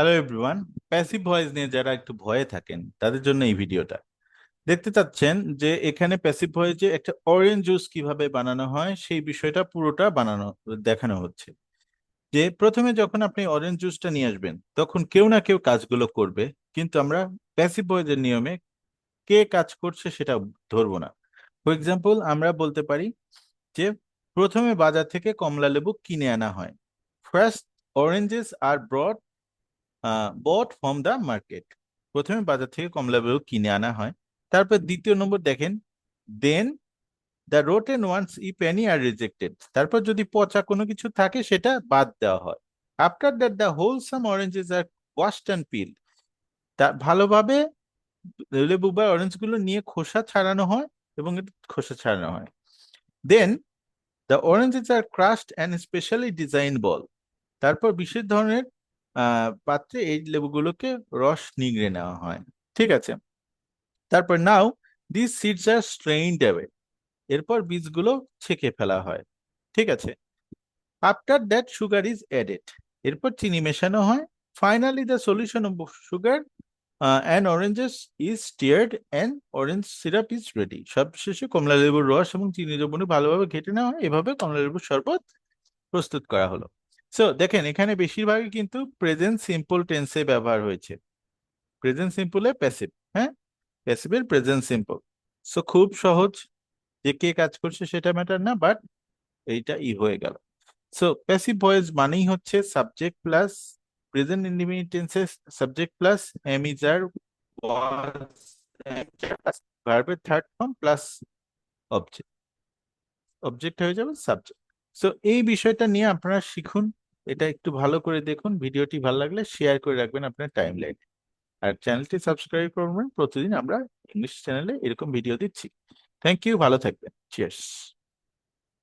Hello everyone passive voice নিয়ে যারা একটু ভয়ে থাকেন, তাদের জন্য এই ভিডিওটা। দেখতে চাচ্ছেন যে এখানে প্যাসিভ ভয়েসে একটা অরেঞ্জ জুস কীভাবে বানানো হয়, সেই বিষয়টা পুরোটা বানানো, দেখানো হচ্ছে। যে প্রথমে যখন আপনি অরেঞ্জ জুসটা নিয়ে আসবেন, তখন কেউ না কেউ কাজগুলো করবে, কিন্তু আমরা প্যাসিভ ভয়েসের নিয়মে কে কাজ করছে সেটা ধরবো না। ফর এক্সাম্পল আমরা বলতে পারি যে প্রথমে বাজার থেকে কমলা লেবু কিনে আনা হয়। First oranges are brought from the market প্রথমে বাজার থেকে কমলা লেবু কিনে আনা হয়। তারপর দ্বিতীয় নম্বর দেখেন দেন দ্য রোটেন ওয়ান্স ই পেনি আর রিজেক্টেড তারপর যদি পচা কোনো কিছু থাকে, সেটা বাদ দেওয়া হয়। After that the wholesome oranges are washed and peel তা ভালোভাবে লেবু বা অরেঞ্জগুলো নিয়ে খোসা ছাড়ানো হয় এবং খোসা ছাড়ানো হয়। Then the oranges are crushed and specially design bowl তারপর বিশেষ ধরনের পাত্রে এই লেবুগুলোকে রস নিংড়ে নেওয়া হয়। ঠিক আছে? তারপর now this seeds are strained away এরপর বীজগুলো ছেঁকে ফেলা হয়। ঠিক আছে? After that sugar is added এরপর চিনি মেশানো হয়। Finally the solution of sugar and oranges is stirred and orange syrup is ready সবশেষে কমলা লেবুর রস এবং চিনি দ্রবণী ভালোভাবে ঘেটে নেওয়া হয়। এভাবে কমলা লেবুর শরবত প্রস্তুত করা হলো। সো দেখেন, এখানে বেশিরভাগই কিন্তু প্রেজেন্ট সিম্পল টেন্সে ব্যবহার হয়েছে। প্রেজেন্ট সিম্পলে প্যাসিভ হ্যাঁ? প্যাসিভের প্রেজেন্ট সিম্পল সো খুব সহজ। যে কে কাজ করছে সেটা ম্যাটার না বাট এইটা ই হয়ে গেল। সো প্যাসিভ ভয়েস মানেই হচ্ছে সাবজেক্ট প্লাস প্রেজেন্ট ইন্ডিপেন্ডেন্ট টেন্সে subject plus am is are ভার্বের third form plus object object হয়ে যাবে সাবজেক্ট সো এই বিষয়টা নিয়ে আপনারা শিখুন। এটা একটু ভালো করে দেখুন, ভিডিওটি ভালো লাগলে শেয়ার করে রাখবেন আপনার টাইম লাইনে আর চ্যানেলটি সাবস্ক্রাইব করবেন, প্রতিদিন আমরা ইংলিশ চ্যানেলে এরকম ভিডিও দিচ্ছি। থ্যাংক ইউ ভালো থাকবেন। চিয়ার্স